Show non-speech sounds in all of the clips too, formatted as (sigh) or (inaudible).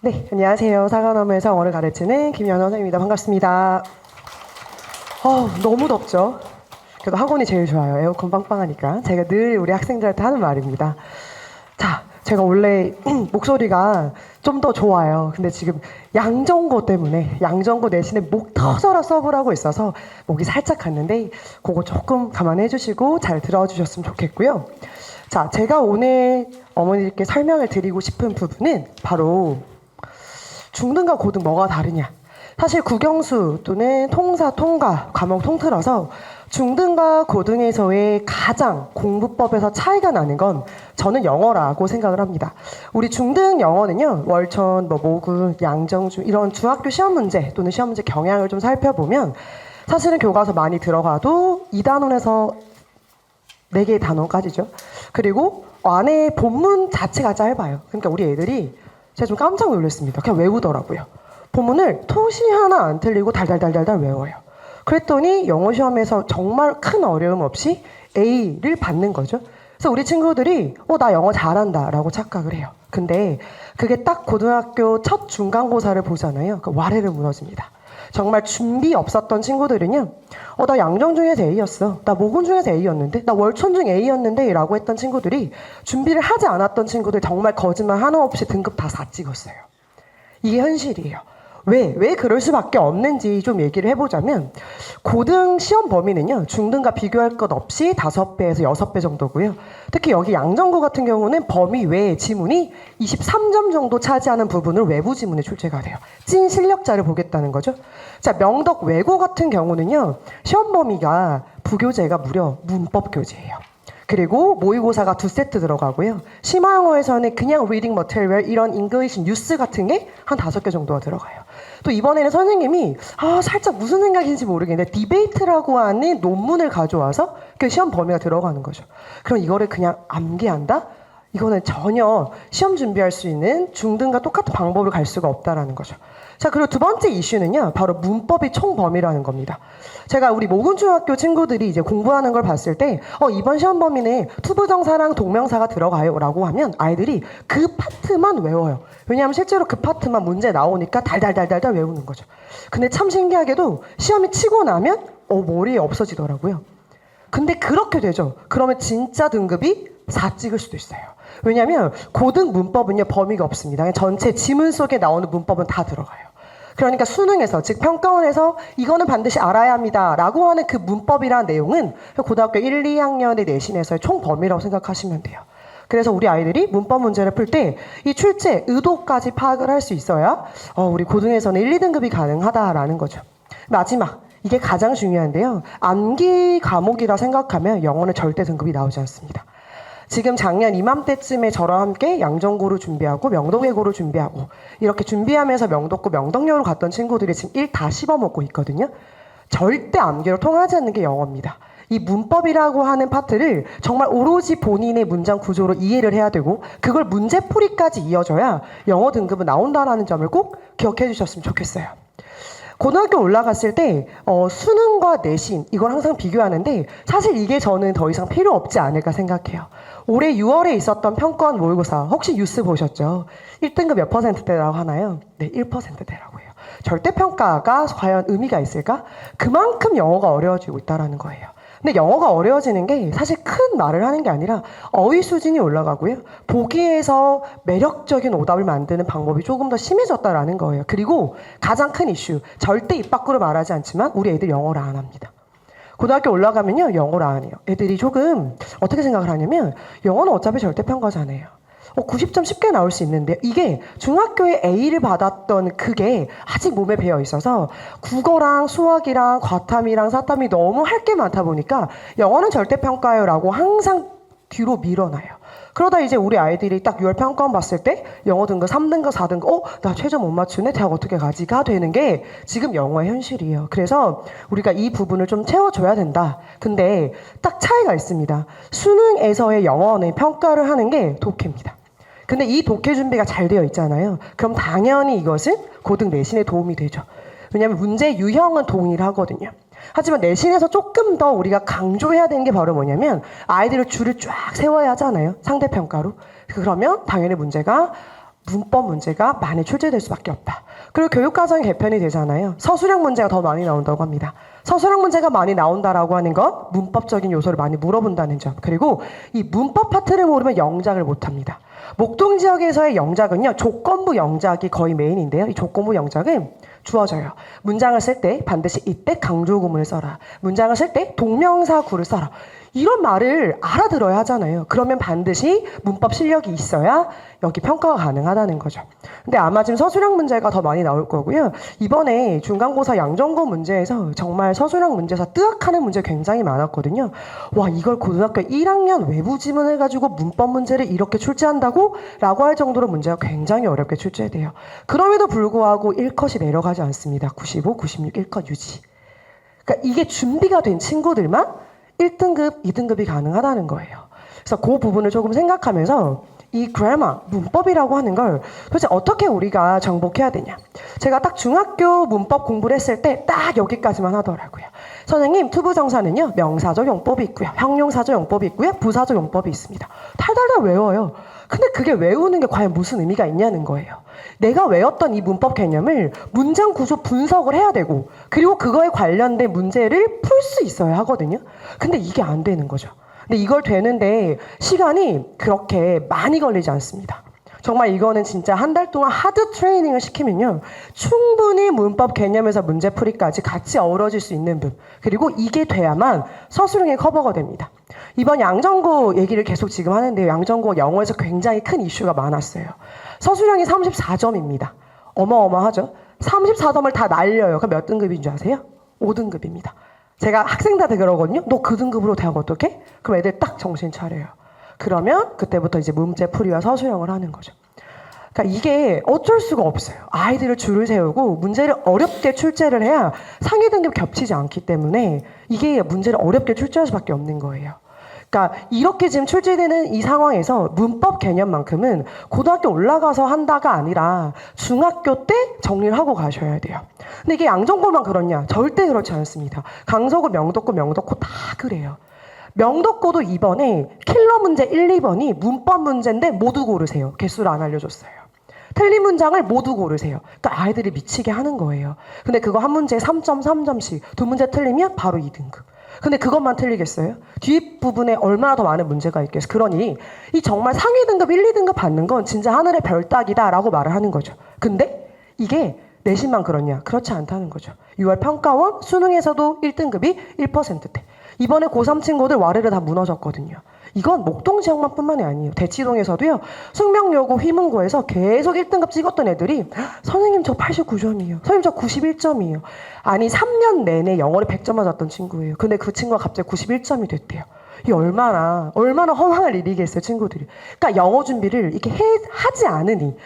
네, 안녕하세요. 사과나무에서 영어를 가르치는 김연아 선생님입니다. 반갑습니다. 어, 너무 덥죠? 그래도 학원이 제일 좋아요. 에어컨 빵빵하니까. 제가 늘 우리 학생들한테 하는 말입니다. 자, 제가 원래 (clears throat) 목소리가 좀 더 좋아요. 근데 지금 양정고 때문에 양정고 내신에 목 터져라 서브를 하고 있어서 목이 살짝 갔는데 그거 조금 감안해 주시고 잘 들어주셨으면 좋겠고요. 자, 제가 오늘 어머니께 설명을 드리고 싶은 부분은 바로 중등과 고등 뭐가 다르냐? 사실 국영수 또는 통사, 통과 과목 통틀어서 중등과 고등에서의 가장 공부법에서 차이가 나는 건 저는 영어라고 생각을 합니다. 우리 중등 영어는요, 월천, 뭐 모군, 양정중 이런 중학교 시험 문제 또는 시험 문제 경향을 좀 살펴보면 사실은 교과서 많이 들어가도 2단원에서 네 개의 단어까지죠. 그리고 안에 본문 자체가 짧아요. 그러니까 우리 애들이 제가 좀 깜짝 놀랐습니다. 그냥 외우더라고요. 본문을 토시 하나 안 틀리고 달달달달달 외워요. 그랬더니 영어 시험에서 정말 큰 어려움 없이 A를 받는 거죠. 그래서 우리 친구들이 어 나 영어 잘한다 라고 착각을 해요. 근데 그게 딱 고등학교 첫 중간고사를 보잖아요. 그 와래를 무너집니다. 정말 준비 없었던 친구들은요. 어, 나 양정 중에서 A였어. 나 모군 중에서 A였는데. 나 월천 중 A였는데. 라고 했던 친구들이 준비를 하지 않았던 친구들 정말 거짓말 하나 없이 등급 다 4 찍었어요. 이게 현실이에요. 왜, 왜 그럴 수밖에 없는지 좀 얘기를 해보자면, 고등 시험 범위는요, 중등과 비교할 것 없이 5배에서 6배 정도고요. 특히 여기 양정고 같은 경우는 범위 외에 지문이 23점 정도 차지하는 부분을 외부 지문에 출제가 돼요. 찐 실력자를 보겠다는 거죠. 자, 명덕 외고 같은 경우는요, 시험 범위가 부교재가 무려 문법 교재예요. 그리고 모의고사가 두 세트 들어가고요. 심화영어에서는 그냥 리딩 머테리얼 이런 잉글리시 뉴스 같은 게 한 다섯 개 정도가 들어가요. 또 이번에는 선생님이 아 살짝 무슨 생각인지 모르겠는데 디베이트라고 하는 논문을 가져와서 그 시험 범위가 들어가는 거죠. 그럼 이거를 그냥 암기한다? 이거는 전혀 시험 준비할 수 있는 중등과 똑같은 방법을 갈 수가 없다라는 거죠. 자, 그리고 두 번째 이슈는요, 바로 문법의 총 범위라는 겁니다. 제가 우리 모군중학교 친구들이 이제 공부하는 걸 봤을 때, 어, 이번 시험 범위는 투부정사랑 동명사가 들어가요. 라고 하면 아이들이 그 파트만 외워요. 왜냐하면 실제로 그 파트만 문제 나오니까 달달달달달 외우는 거죠. 근데 참 신기하게도 시험이 치고 나면, 어, 머리에 없어지더라고요. 근데 그렇게 되죠. 그러면 진짜 등급이 4 찍을 수도 있어요. 왜냐하면 고등 문법은요 범위가 없습니다. 전체 지문 속에 나오는 문법은 다 들어가요. 그러니까 수능에서 즉 평가원에서 이거는 반드시 알아야 합니다라고 하는 그 문법이라는 내용은 고등학교 1, 2학년의 내신에서의 총 범위라고 생각하시면 돼요. 그래서 우리 아이들이 문법 문제를 풀 때 이 출제 의도까지 파악을 할 수 있어야 어, 우리 고등에서는 1, 2등급이 가능하다라는 거죠. 마지막 이게 가장 중요한데요. 암기 과목이라 생각하면 영어는 절대 등급이 나오지 않습니다. 지금 작년 이맘때쯤에 저랑 함께 양정고를 준비하고 명동외고를 준비하고 이렇게 준비하면서 명덕고 명덕여로 갔던 친구들이 지금 1다 씹어먹고 있거든요. 절대 암기로 통하지 않는 게 영어입니다. 이 문법이라고 하는 파트를 정말 오로지 본인의 문장 구조로 이해를 해야 되고 그걸 문제풀이까지 이어져야 영어 등급은 나온다라는 점을 꼭 기억해 주셨으면 좋겠어요. 고등학교 올라갔을 때 어, 수능과 내신 이걸 항상 비교하는데 사실 이게 저는 더 이상 필요 없지 않을까 생각해요. 올해 6월에 있었던 평가원 모의고사 혹시 뉴스 보셨죠? 1등급 몇 퍼센트대라고 하나요? 네, 1%대라고 해요. 절대평가가 과연 의미가 있을까? 그만큼 영어가 어려워지고 있다라는 거예요. 근데 영어가 어려워지는 게 사실 큰 말을 하는 게 아니라 어휘 수준이 올라가고요. 보기에서 매력적인 오답을 만드는 방법이 조금 더 심해졌다라는 거예요. 그리고 가장 큰 이슈, 절대 입 밖으로 말하지 않지만 우리 애들 영어를 안 합니다. 고등학교 올라가면요, 영어를 안 해요. 애들이 조금 어떻게 생각을 하냐면 영어는 어차피 절대 평가잖아요. 어, 90점 쉽게 나올 수 있는데 이게 중학교에 A를 받았던 그게 아직 몸에 배어 있어서 국어랑 수학이랑 과탐이랑 사탐이 너무 할 게 많다 보니까 영어는 절대 평가요라고 항상 뒤로 밀어놔요. 그러다 이제 우리 아이들이 딱 6월 평가원 봤을 때 영어 등급 3등급, 4등급, 어? 나 최저 못 맞추네? 대학 어떻게 가지가 되는 게 지금 영어의 현실이에요. 그래서 우리가 이 부분을 좀 채워줘야 된다. 근데 딱 차이가 있습니다. 수능에서의 영어는 평가를 하는 게 독해입니다. 근데 이 독해 준비가 잘 되어 있잖아요. 그럼 당연히 이것은 고등 내신에 도움이 되죠. 왜냐하면 문제 유형은 동일하거든요. 하지만 내신에서 조금 더 우리가 강조해야 되는 게 바로 뭐냐면 아이들을 줄을 쫙 세워야 하잖아요. 상대평가로. 그러면 당연히 문제가 문법 문제가 많이 출제될 수밖에 없다. 그리고 교육과정이 개편이 되잖아요. 서술형 문제가 더 많이 나온다고 합니다. 서술형 문제가 많이 나온다라고 하는 건 문법적인 요소를 많이 물어본다는 점. 그리고 이 문법 파트를 모르면 영작을 못 합니다. 목동 지역에서의 영작은요, 조건부 영작이 거의 메인인데요. 이 조건부 영작은 주어져요. 문장을 쓸 때 반드시 이때 강조 구문을 써라. 문장을 쓸 때 동명사 구를 써라. 이런 말을 알아들어야 하잖아요. 그러면 반드시 문법 실력이 있어야 여기 평가가 가능하다는 거죠. 근데 아마 지금 서술형 문제가 더 많이 나올 거고요. 이번에 중간고사 양정고 문제에서 정말 서술형 문제에서 뜨악하는 문제 굉장히 많았거든요. 와, 이걸 고등학교 1학년 외부 지문을 가지고 문법 문제를 이렇게 출제한다고? 라고 할 정도로 문제가 굉장히 어렵게 출제돼요. 그럼에도 불구하고 1컷이 내려가지 않습니다. 95, 96, 1컷 유지. 그러니까 이게 준비가 된 친구들만 1등급, 2등급이 가능하다는 거예요. 그래서 그 부분을 조금 생각하면서 이 grammar, 문법이라고 하는 걸 도대체 어떻게 우리가 정복해야 되냐. 제가 딱 중학교 문법 공부를 했을 때 딱 여기까지만 하더라고요. 선생님, 투부정사는요, 명사적 용법이 있고요. 형용사적 용법이 있고요. 부사적 용법이 있습니다. 탈달달 외워요. 근데 그게 외우는 게 과연 무슨 의미가 있냐는 거예요. 내가 외웠던 이 문법 개념을 문장 구조 분석을 해야 되고, 그리고 그거에 관련된 문제를 풀 수 있어야 하거든요. 근데 이게 안 되는 거죠. 근데 이걸 되는데 시간이 그렇게 많이 걸리지 않습니다. 정말 이거는 진짜 한 달 동안 하드 트레이닝을 시키면요. 충분히 문법 개념에서 문제 풀이까지 같이 어우러질 수 있는 분. 그리고 이게 돼야만 서술형이 커버가 됩니다. 이번 양정고 얘기를 계속 지금 하는데요. 양정고 영어에서 굉장히 큰 이슈가 많았어요. 서술형이 34점입니다. 어마어마하죠? 34점을 다 날려요. 그럼 몇 등급인 줄 아세요? 5등급입니다. 제가 학생들한테 그러거든요. 너 그 등급으로 대학 어떻게? 그럼 애들 딱 정신 차려요. 그러면 그때부터 이제 문제 풀이와 서술형을 하는 거죠. 그러니까 이게 어쩔 수가 없어요. 아이들을 줄을 세우고 문제를 어렵게 출제를 해야 상위 등급 겹치지 않기 때문에 이게 문제를 어렵게 출제할 수밖에 없는 거예요. 그러니까 이렇게 지금 출제되는 이 상황에서 문법 개념만큼은 고등학교 올라가서 한다가 아니라 중학교 때 정리를 하고 가셔야 돼요. 근데 이게 양정고만 그렇냐? 절대 그렇지 않습니다. 강서구, 명덕고, 명덕고 다 그래요. 명덕고도 이번에 킬러 문제 1, 2번이 문법 문제인데 모두 고르세요. 개수를 안 알려줬어요. 틀린 문장을 모두 고르세요. 그러니까 아이들이 미치게 하는 거예요. 근데 그거 한 문제에 3.3점씩 두 문제 틀리면 바로 2등급. 근데 그것만 틀리겠어요? 뒷부분에 얼마나 더 많은 문제가 있겠어요? 그러니 이 정말 상위 등급 1, 2등급 받는 건 진짜 하늘의 별 따기다라고 말을 하는 거죠. 근데 이게 내신만 그렇냐? 그렇지 않다는 거죠. 6월 평가원 수능에서도 1등급이 1%대. 이번에 고3 친구들 와르르 다 무너졌거든요. 이건 목동 지역만 뿐만이 아니에요. 대치동에서도요. 숙명여고 휘문고에서 계속 1등급 찍었던 애들이 선생님 저 89점이에요. 선생님 저 91점이에요. 아니 3년 내내 영어를 100점 맞았던 친구예요. 근데 그 친구가 갑자기 91점이 됐대요. 이 얼마나 얼마나 허망할 일이겠어요 친구들이. 그러니까 영어 준비를 이렇게 해, 하지 않으니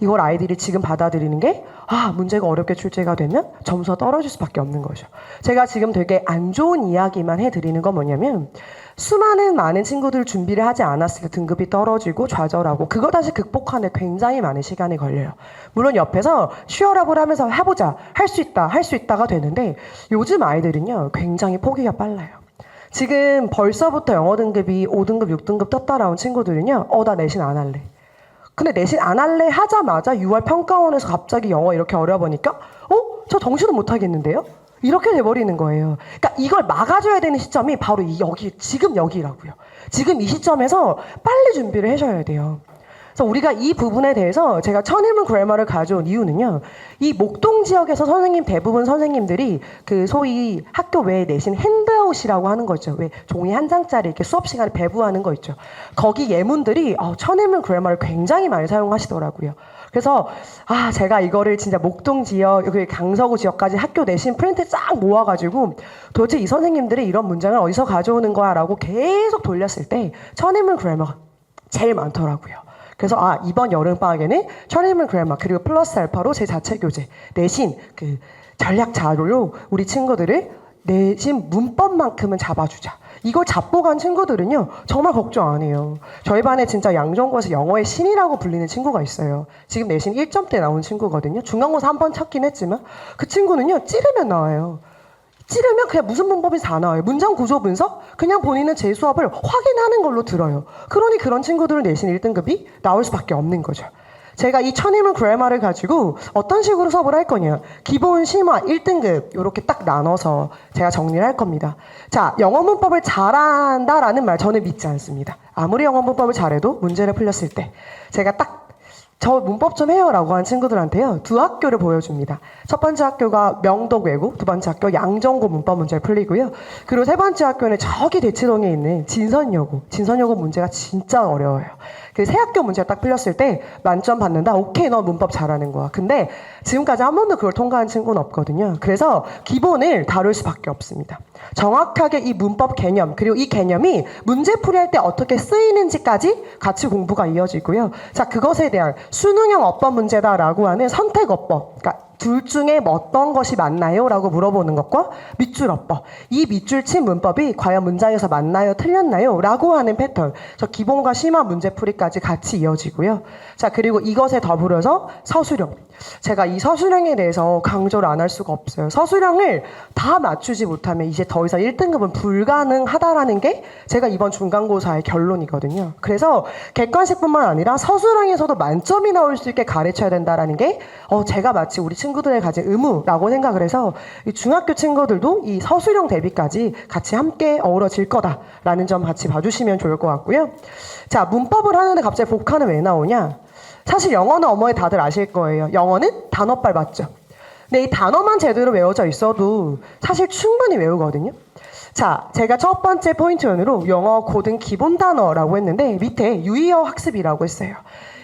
이걸 아이들이 지금 받아들이는 게 아 문제가 어렵게 출제가 되면 점수가 떨어질 수밖에 없는 거죠. 제가 지금 되게 안 좋은 이야기만 해 드리는 건 뭐냐면 수많은 많은 친구들 준비를 하지 않았을 때 등급이 떨어지고 좌절하고 그거 다시 극복하는 굉장히 많은 시간이 걸려요. 물론 옆에서 쉬어라고 하면서 해보자 할 수 있다 할 수 있다가 되는데 요즘 아이들은요 굉장히 포기가 빨라요. 지금 벌써부터 영어 등급이 5등급, 6등급 떴다 나온 친구들은요, 어, 나 내신 안 할래. 근데 내신 안 할래 하자마자 6월 평가원에서 갑자기 영어 이렇게 어려보니까, 어? 저 정시도 못 하겠는데요? 이렇게 돼버리는 거예요. 그러니까 이걸 막아줘야 되는 시점이 바로 이 여기, 지금 여기라고요. 지금 이 시점에서 빨리 준비를 하셔야 돼요. 그래서 우리가 이 부분에 대해서 제가 천일문 그래머를 가져온 이유는요. 이 목동 지역에서 선생님 대부분 선생님들이 그 소위 학교 외에 내신 핸드아웃이라고 하는 거 있죠. 왜 종이 한 장짜리 이렇게 수업 시간에 배부하는 거 있죠. 거기 예문들이 어, 천일문 그래머를 굉장히 많이 사용하시더라고요. 그래서 아 제가 이거를 진짜 목동 지역 여기 강서구 지역까지 학교 내신 프린트 쫙 모아가지고 도대체 이 선생님들이 이런 문장을 어디서 가져오는 거야라고 계속 돌렸을 때 천일문 그래머가 제일 많더라고요. 그래서 아 이번 여름 방학에는 천일문 그래머 그리고 플러스 알파로 제 자체 교재 내신 그 전략 자료로 우리 친구들을 내신 문법만큼은 잡아주자. 이걸 잡고 간 친구들은요 정말 걱정 안 해요. 저희 반에 진짜 양정고에서 영어의 신이라고 불리는 친구가 있어요. 지금 내신 1점대 나온 친구거든요. 중간고사 한 번 찾긴 했지만 그 친구는요 찌르면 나와요. 찌르면 그냥 무슨 문법이 다 나와요. 문장 구조 분석? 그냥 본인은 제 수업을 확인하는 걸로 들어요. 그러니 그런 친구들은 내신 1등급이 나올 수밖에 없는 거죠. 제가 이 천인문 그래마를 가지고 어떤 식으로 수업을 할 거냐. 기본 심화 1등급 이렇게 딱 나눠서 제가 정리를 할 겁니다. 자, 영어 문법을 잘한다라는 말 저는 믿지 않습니다. 아무리 영어 문법을 잘해도 문제를 풀렸을 때 제가 딱 저 문법 좀 해요라고 한 친구들한테요 두 학교를 보여줍니다. 첫 번째 학교가 명덕 외고, 두 번째 학교 양정고 문법 문제를 풀리고요. 그리고 세 번째 학교는 저기 대치동에 있는 진선여고, 진선여고 문제가 진짜 어려워요. 그세 학교 문제 딱 풀렸을 때 만점 받는다. 오케이, 너 문법 잘하는 거야. 근데 지금까지 한 번도 그걸 통과한 친구는 없거든요. 그래서 기본을 다룰 수밖에 없습니다. 정확하게 이 문법 개념 그리고 이 개념이 문제 풀이할 때 어떻게 쓰이는지까지 같이 공부가 이어지고요. 자 그것에 대한 수능형 어법 문제다라고 하는 선택 어법, 그러니까 둘 중에 뭐 어떤 것이 맞나요? 라고 물어보는 것과 밑줄 어법. 이 밑줄 친 문법이 과연 문장에서 맞나요? 틀렸나요? 라고 하는 패턴. 저 기본과 심화 문제풀이까지 같이 이어지고요. 자, 그리고 이것에 더불어서 서술형. 제가 이 서술형에 대해서 강조를 안 할 수가 없어요. 서술형을 다 맞추지 못하면 이제 더 이상 1등급은 불가능하다라는 게 제가 이번 중간고사의 결론이거든요. 그래서 객관식뿐만 아니라 서술형에서도 만점이 나올 수 있게 가르쳐야 된다라는 게 어, 제가 마치 우리 친구 들의 가진 의무라고 생각을 해서 이 중학교 친구들도 이 서술형 대비까지 같이 함께 어우러질 거다라는 점 같이 봐주시면 좋을 것 같고요. 자, 문법을 하는데 갑자기 복화는 왜 나오냐? 사실 영어는 어머니 다들 아실 거예요. 영어는 단어빨 맞죠? 근데 이 단어만 제대로 외워져 있어도 사실 충분히 외우거든요. 자, 제가 첫 번째 포인트연으로 영어 고등 기본 단어라고 했는데 밑에 유의어 학습이라고 했어요.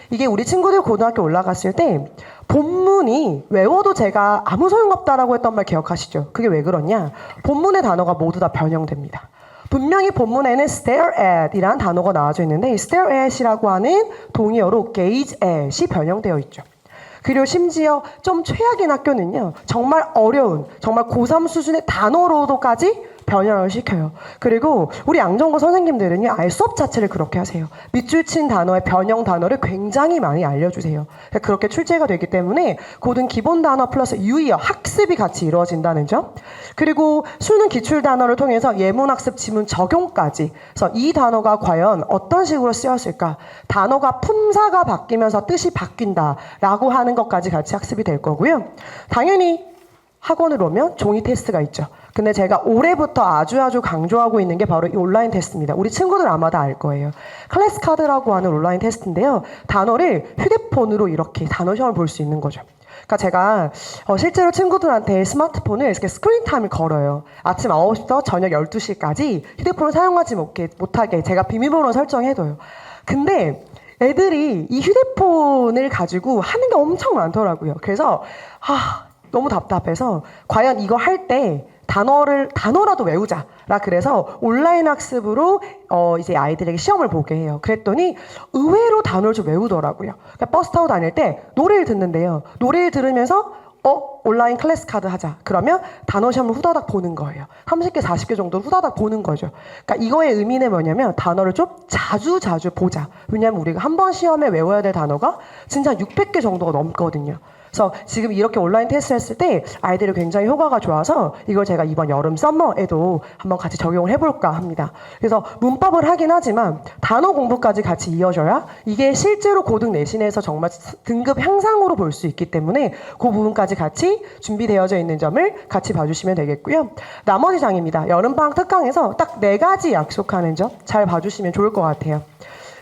이게 우리 친구들 고등학교 올라갔을 때 본문이 외워도 제가 아무 소용없다라고 했던 말 기억하시죠? 그게 왜 그러냐? 본문의 단어가 모두 다 변형됩니다. 분명히 본문에는 stare at 이라는 단어가 나와져 있는데 이 stare at이라고 하는 동의어로 gaze at이 변형되어 있죠. 그리고 심지어 좀 최악인 학교는요, 정말 어려운, 정말 고3 수준의 단어로도까지 변형을 시켜요. 그리고 우리 양정고 선생님들은요, 아예 수업 자체를 그렇게 하세요. 밑줄 친 단어의 변형 단어를 굉장히 많이 알려주세요. 그러니까 그렇게 출제가 되기 때문에 고등 기본 단어 플러스 유의어, 학습이 같이 이루어진다는 점. 그리고 수능 기출 단어를 통해서 예문 학습 지문 적용까지. 그래서 이 단어가 과연 어떤 식으로 쓰였을까? 단어가 품사가 바뀌면서 뜻이 바뀐다라고 하는 것까지 같이 학습이 될 거고요. 당연히 학원을 오면 종이 테스트가 있죠. 근데 제가 올해부터 아주 아주 강조하고 있는 게 바로 이 온라인 테스트입니다. 우리 친구들 아마 다 알 거예요. 클래스 카드라고 하는 온라인 테스트인데요. 단어를 휴대폰으로 이렇게 단어 시험을 볼 수 있는 거죠. 그러니까 제가 어, 실제로 친구들한테 스마트폰을 이렇게 스크린 타임을 걸어요. 아침 9시부터 저녁 12시까지 휴대폰을 사용하지 못하게 제가 비밀번호 설정해둬요. 근데 애들이 이 휴대폰을 가지고 하는 게 엄청 많더라고요. 그래서 아 너무 답답해서 과연 이거 할 때 단어를 단어라도 외우자라 그래서 온라인 학습으로 어 이제 아이들에게 시험을 보게 해요. 그랬더니 의외로 단어를 좀 외우더라고요. 그러니까 버스 타고 다닐 때 노래를 듣는데요. 노래를 들으면서 어 온라인 클래스 카드 하자. 그러면 단어 시험을 후다닥 보는 거예요. 30개, 40개 정도 후다닥 보는 거죠. 그러니까 이거의 의미는 뭐냐면 단어를 좀 자주 자주 보자. 왜냐면 우리가 한 번 시험에 외워야 될 단어가 진짜 600개 정도가 넘거든요. 그래서 지금 이렇게 온라인 테스트 했을 때 아이들이 굉장히 효과가 좋아서 이걸 제가 이번 여름 썸머에도 한번 같이 적용을 해볼까 합니다. 그래서 문법을 하긴 하지만 단어 공부까지 같이 이어져야 이게 실제로 고등 내신에서 정말 등급 향상으로 볼 수 있기 때문에 그 부분까지 같이 준비되어져 있는 점을 같이 봐주시면 되겠고요. 나머지 장입니다. 여름방학 특강에서 딱 네 가지 약속하는 점 잘 봐주시면 좋을 것 같아요.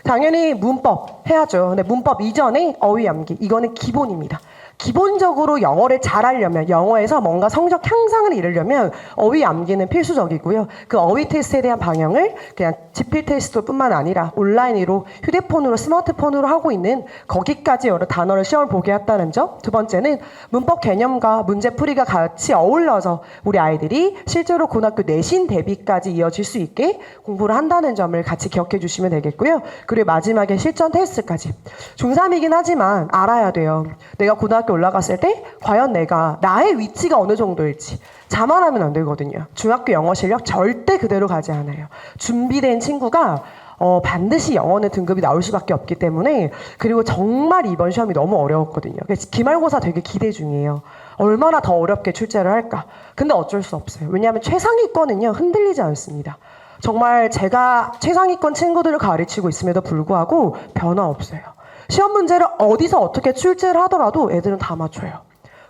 당연히 문법 해야죠. 근데 문법 이전에 어휘 암기 이거는 기본입니다. 기본적으로 영어를 잘하려면 영어에서 뭔가 성적 향상을 이루려면 어휘 암기는 필수적이고요. 그 어휘 테스트에 대한 방향을 그냥 지필 테스트뿐만 아니라 온라인으로 휴대폰으로 스마트폰으로 하고 있는 거기까지 여러 단어를 시험을 보게 했다는 점. 두 번째는 문법 개념과 문제 풀이가 같이 어울려서 우리 아이들이 실제로 고등학교 내신 대비까지 이어질 수 있게 공부를 한다는 점을 같이 기억해 주시면 되겠고요. 그리고 마지막에 실전 테스트까지. 중3이긴 하지만 알아야 돼요. 내가 고등 학교 올라갔을 때 과연 내가 나의 위치가 어느 정도일지 자만하면 안 되거든요. 중학교 영어 실력 절대 그대로 가지 않아요. 준비된 친구가 어, 반드시 영어는 등급이 나올 수밖에 없기 때문에 그리고 정말 이번 시험이 너무 어려웠거든요. 그래서 기말고사 되게 기대 중이에요. 얼마나 더 어렵게 출제를 할까. 근데 어쩔 수 없어요. 왜냐하면 최상위권은요 흔들리지 않습니다. 정말 제가 최상위권 친구들을 가르치고 있음에도 불구하고 변화 없어요. 시험 문제를 어디서 어떻게 출제를 하더라도 애들은 다 맞춰요.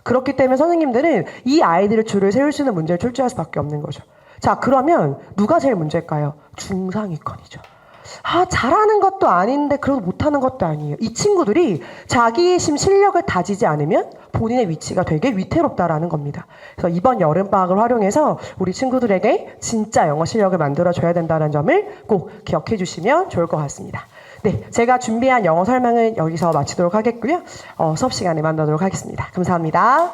그렇기 때문에 선생님들은 이 아이들의 줄을 세울 수 있는 문제를 출제할 수밖에 없는 거죠. 자, 그러면 누가 제일 문제일까요? 중상위권이죠. 아, 잘하는 것도 아닌데 그래도 못하는 것도 아니에요. 이 친구들이 자기의 심 실력을 다지지 않으면 본인의 위치가 되게 위태롭다라는 겁니다. 그래서 이번 여름방학을 활용해서 우리 친구들에게 진짜 영어 실력을 만들어줘야 된다는 점을 꼭 기억해 주시면 좋을 것 같습니다. 네, 제가 준비한 영어 설명은 여기서 마치도록 하겠고요. 어, 수업 시간에 만나도록 하겠습니다. 감사합니다.